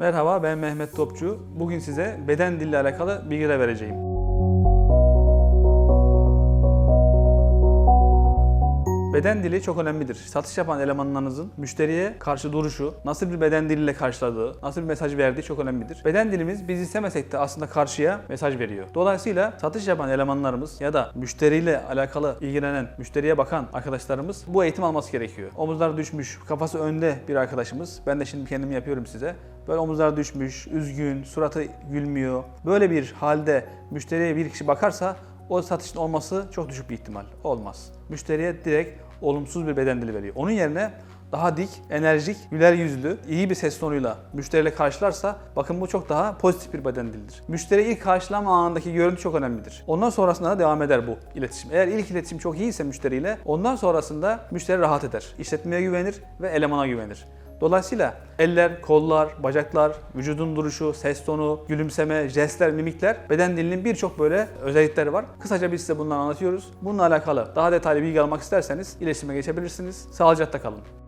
Merhaba ben Mehmet Topçu. Bugün size beden diliyle alakalı bilgiler vereceğim. Beden dili çok önemlidir. Satış yapan elemanlarınızın müşteriye karşı duruşu, nasıl bir beden diliyle karşıladığı, nasıl bir mesaj verdiği çok önemlidir. Beden dilimiz biz istemesek de aslında karşıya mesaj veriyor. Dolayısıyla satış yapan elemanlarımız ya da müşteriyle alakalı ilgilenen, müşteriye bakan arkadaşlarımız bu eğitim alması gerekiyor. Omuzlar düşmüş, kafası önde bir arkadaşımız. Ben de şimdi kendim yapıyorum size. Böyle omuzlar düşmüş, üzgün, suratı gülmüyor. Böyle bir halde müşteriye bir kişi bakarsa o satışın olması çok düşük bir ihtimal. Olmaz. Müşteriye direkt olumsuz bir beden dili veriyor. Onun yerine daha dik, enerjik, güler yüzlü, iyi bir ses tonuyla müşteriyle karşılarsa bakın bu çok daha pozitif bir beden dilidir. Müşteri ilk karşılama anındaki görüntü çok önemlidir. Ondan sonrasında da devam eder bu iletişim. Eğer ilk iletişim çok iyiyse müşteriyle ondan sonrasında müşteri rahat eder. İşletmeye güvenir ve elemana güvenir. Dolayısıyla eller, kollar, bacaklar, vücudun duruşu, ses tonu, gülümseme, jestler, mimikler beden dilinin birçok böyle özellikleri var. Kısaca biz size bunları anlatıyoruz. Bununla alakalı daha detaylı bilgi almak isterseniz iletişime geçebilirsiniz. Sağlıcakla kalın.